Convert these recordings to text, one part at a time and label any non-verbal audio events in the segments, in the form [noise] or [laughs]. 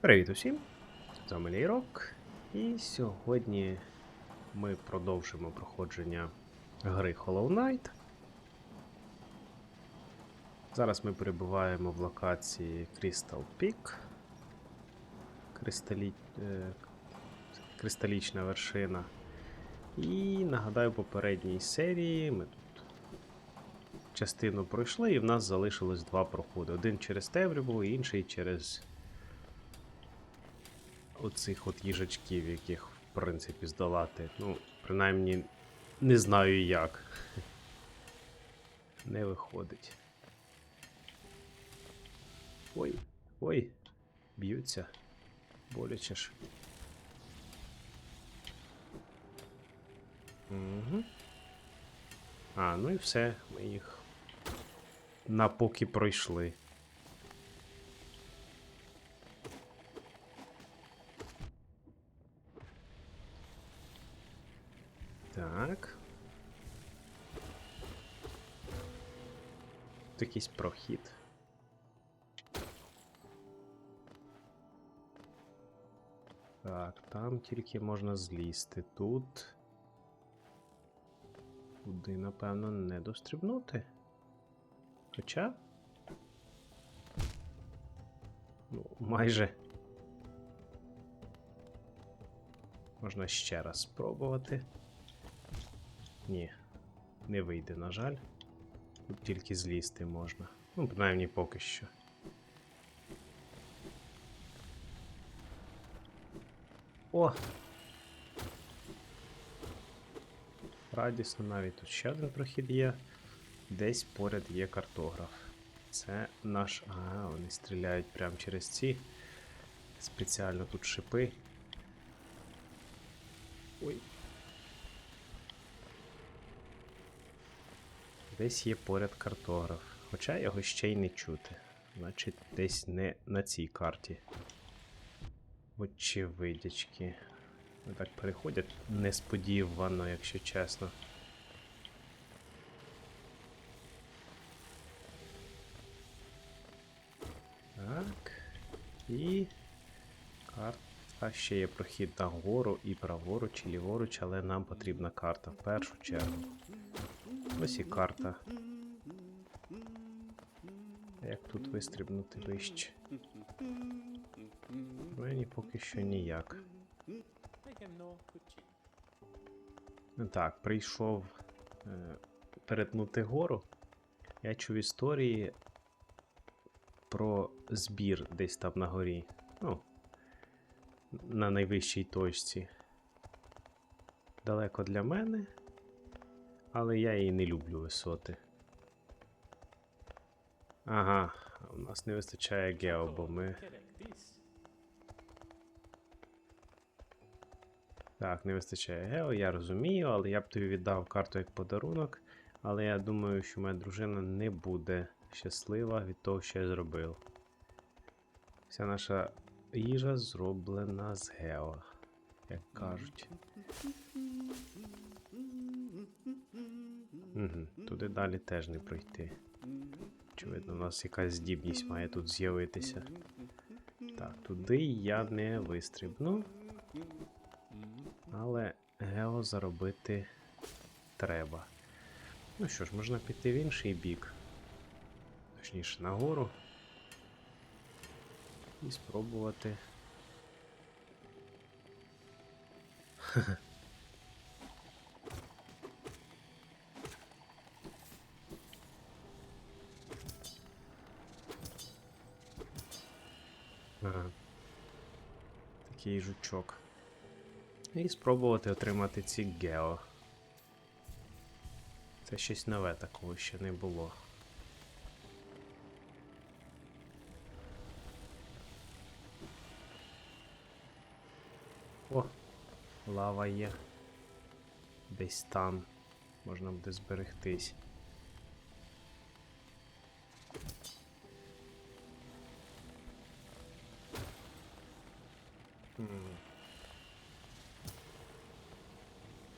Привіт усім! З вами Лейрок. І сьогодні ми продовжимо проходження гри Hollow Knight. Зараз ми перебуваємо в локації Crystal Peak. Кристалі... е, Кристалічна вершина. І нагадаю, в попередній серії ми тут частину пройшли, і в нас залишилось два проходи. Один через темряву, інший через оцих от їжачків, яких, в принципі, здолати. Ну, принаймні, не знаю як. [laughs] Не виходить. Ой, ой, б'ються. Боляче ж. Угу. А, ну і все, ми їх напоки пройшли. Так. Тут якийсь прохід. Так, там тільки можна злізти. Тут. Туди, напевно, не дострибнути. Хоча. Ну, майже. Можна ще раз спробувати. Ні, не вийде, на жаль. Тут тільки злізти можна. Ну, принаймні поки що. О! Радісно навіть тут ще один прохід є. Десь поряд є картограф. Це наш. Ага, вони стріляють прямо через ці. Спеціально тут шипи. Ой. Десь є поряд картограф. Хоча його ще й не чути. Значить, десь не на цій карті. Очевидячки. Ну так переходять несподівано, якщо чесно. Так. І. Карта. Ще є прохід нагору і праворуч, і ліворуч, але нам потрібна карта в першу чергу. Ось і карта. Як тут вистрибнути вище? Мені поки що ніяк. Ну Так, прийшов е, перетнути гору. Я чув історії про збір десь там на горі. Ну, на найвищій точці. Далеко для мене, але я її не люблю висоти. Ага, у нас не вистачає гео, бо ми. Так, не вистачає гео, я розумію, але я б тобі віддав карту як подарунок. Але я думаю, що моя дружина не буде щаслива від того, що я зробив. Вся наша їжа зроблена з гео, як кажуть. Туди далі теж не пройти. Очевидно, у нас якась здібність має тут з'явитися. Так, туди я не вистрибну. Але гео заробити треба. Ну що ж, можна піти в інший бік. Точніше, нагору. І спробувати. Ага. Такий жучок. І спробувати отримати ці гео. Це щось нове такого ще не було. О, лава є. Десь там. Можна буде зберегтись.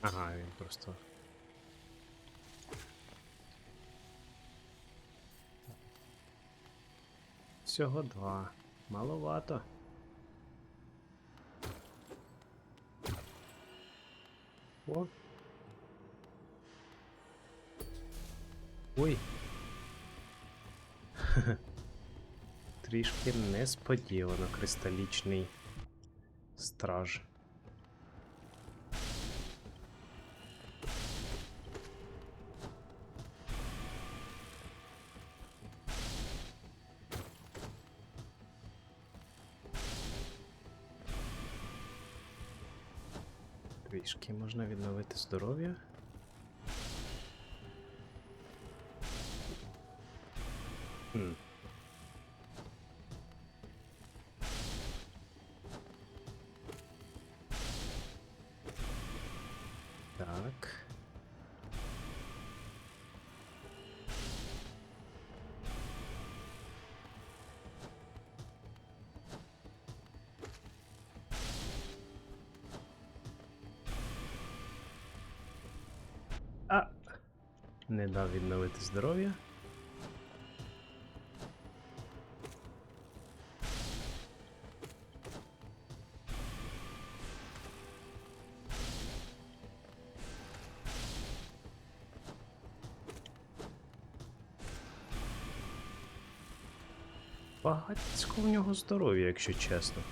Ага, він просто. Всього два. Маловато. О. Ой. [laughs] Трішки несподівано кристалічний страж. Трішки можна відновити здоров'я. Хм. Не дав відновити здоров'я. Багатько в нього здоров'я, якщо чесно.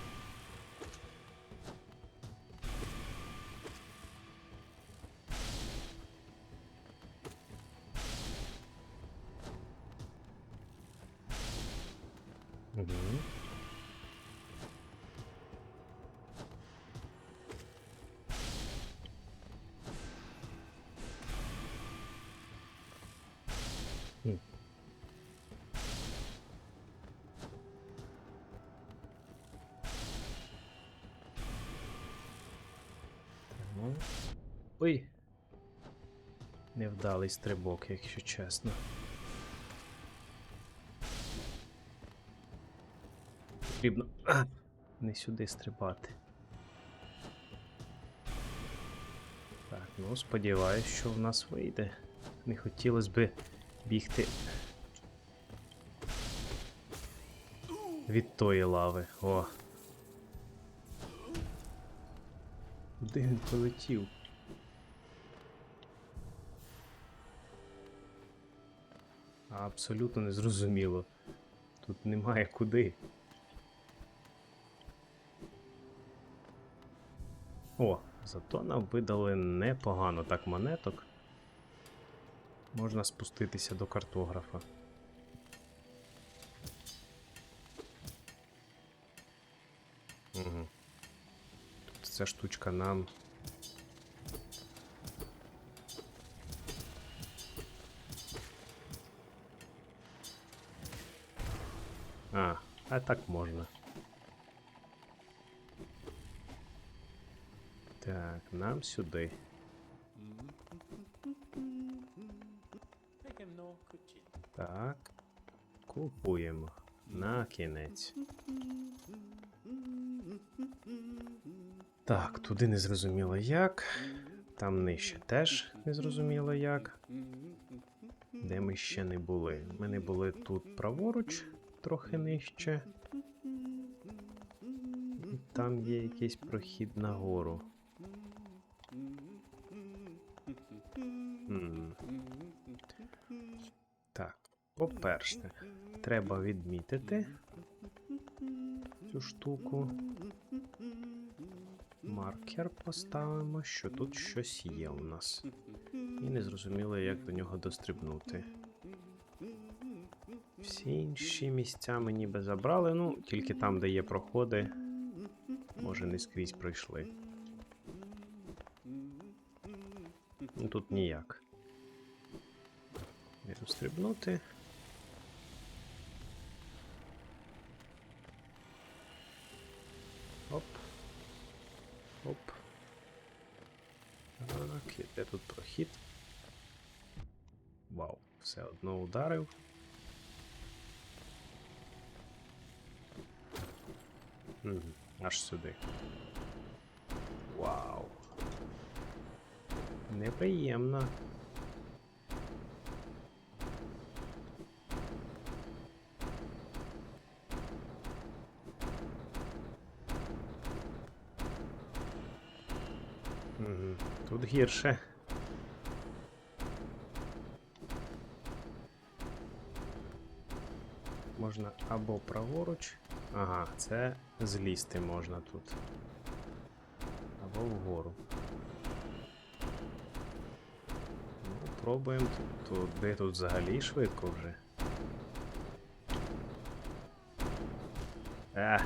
Ой. Невдалий стрибок, якщо чесно. Потрібно [clears throat] не сюди стрибати. Так, ну сподіваюсь, що в нас вийде. Не хотілося би бігти від тої лави. О. Куди він полетів? Абсолютно незрозуміло. Тут немає куди. О, зато нам видали непогано так монеток. Можна спуститися до картографа. Угу. Тут ця штучка нам. А, а так можна. Так, нам сюди. Так. Купуємо. На кінець. Так, туди не зрозуміло як. Там нижче теж не зрозуміло як. Де ми ще не були? Ми не були тут праворуч, трохи нижче. Там є якийсь прохід нагору. М. Так, по-перше, треба відмітити цю штуку. Маркер поставимо, що тут щось є у нас. І не зрозуміло, як до нього дострибнути. Інші місця ми ніби забрали, ну, тільки там, де є проходи, може не скрізь пройшли. Ну тут ніяк. Не дострибнути. Оп. Оп. Так, де тут прохід? Вау, все одно ударив. Аж сюди. Вау. Неприємно. Тут гірше. Можна або праворуч. Ага, це злізти можна тут. Або вгору. Ну, пробуємо тут. Туди тут взагалі швидко вже. А,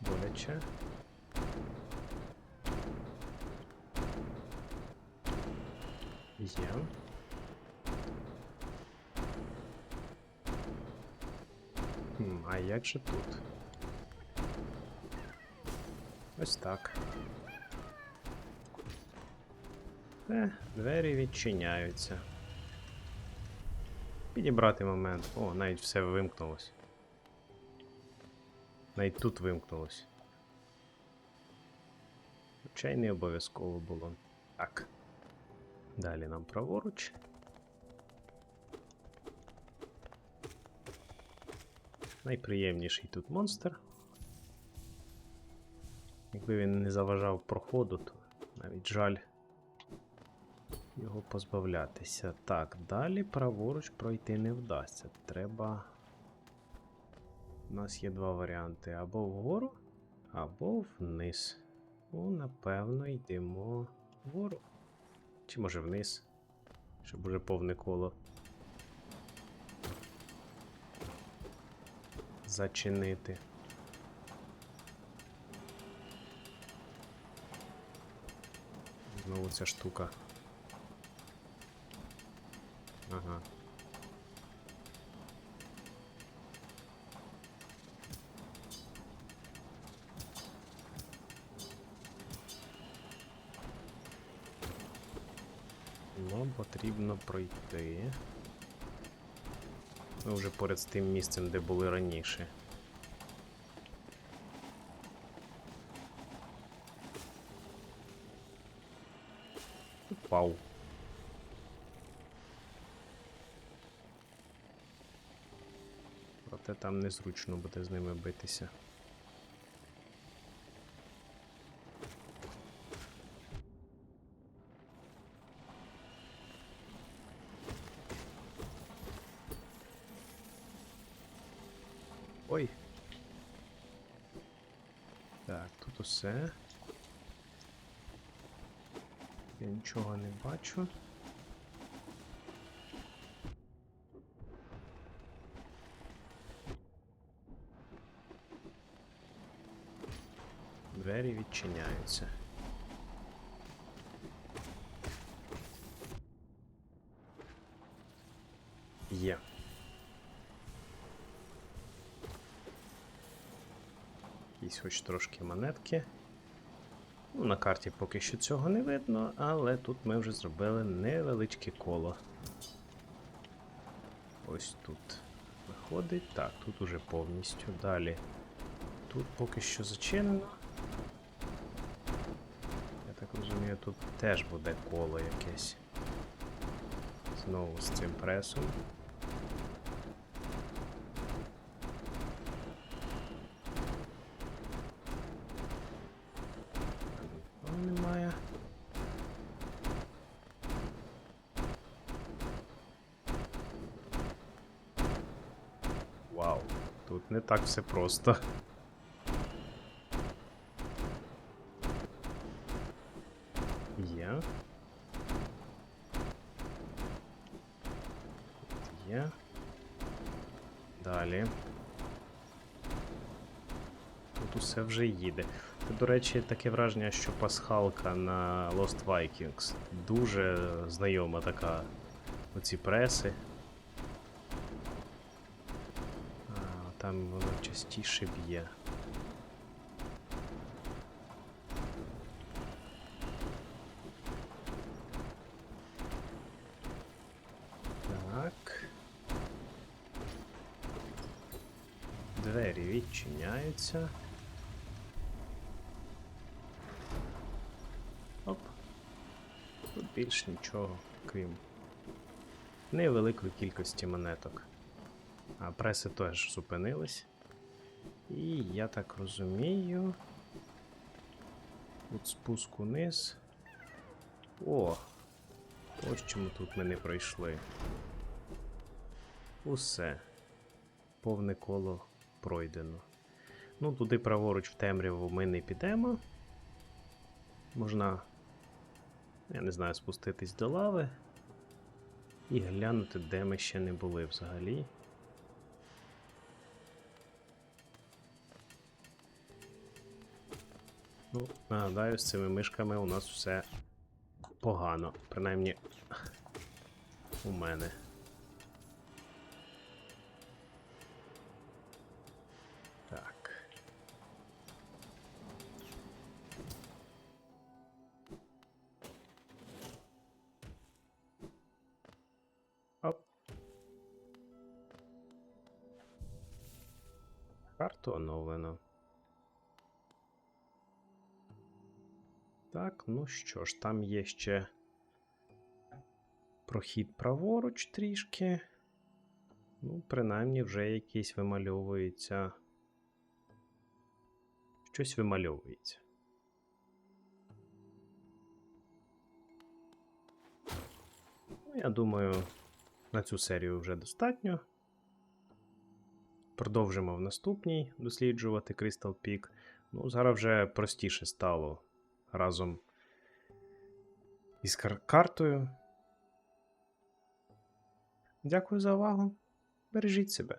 боляче. Є. А як же тут? Ось так. Е, двері відчиняються. Підібрати момент. О, навіть все вимкнулось. Навіть тут вимкнулось. Й не обов'язково було. Так. Далі нам праворуч. Найприємніший тут монстр. Якби він не заважав проходу, то навіть жаль його позбавлятися. Так, далі праворуч пройти не вдасться. Треба. У нас є два варіанти: або вгору, або вниз. Ну, напевно, йдемо вгору. Чи може вниз, щоб уже повне коло. Зачинити. Знову ця штука. Ага. Нам потрібно пройти. Ми вже поряд з тим місцем, де були раніше. Вау. Проте там незручно буде з ними битися. Ой. Так, тут усе. Я нічого не бачу. Двері відчиняються. Є. Якісь хоч трошки монетки. Ну, на карті поки що цього не видно, але тут ми вже зробили невеличке коло. Ось тут виходить. Так, тут уже повністю. Далі. Тут поки що зачинено. Я так розумію, тут теж буде коло якесь. Знову з цим пресом. Так все просто. Є. Є. Далі. Тут усе вже їде. Це, до речі, таке враження, що пасхалка на Lost Vikings. Дуже знайома така оці преси. Там воно частіше б'є. Так. Двері відчиняються. Оп. Тут більш нічого, крім невеликої кількості монеток. А преси теж зупинились. І я так розумію. Тут спуск униз. О! Ось чому тут ми не пройшли. Усе. Повне коло пройдено. Ну, туди праворуч в темряву ми не підемо. Можна, я не знаю, спуститись до лави і глянути, де ми ще не були взагалі. Ну, нагадаю, з цими мишками у нас все погано. Принаймні у мене. Так. Оп. Карту оновлено. Так, ну що ж, там є ще прохід праворуч трішки. Ну, принаймні, вже якийсь вимальовується. Щось вимальовується. Ну, я думаю, на цю серію вже достатньо. Продовжимо в наступній досліджувати Crystal Peak. Ну, зараз вже простіше стало разом із кар- картою. Дякую за увагу. Бережіть себе.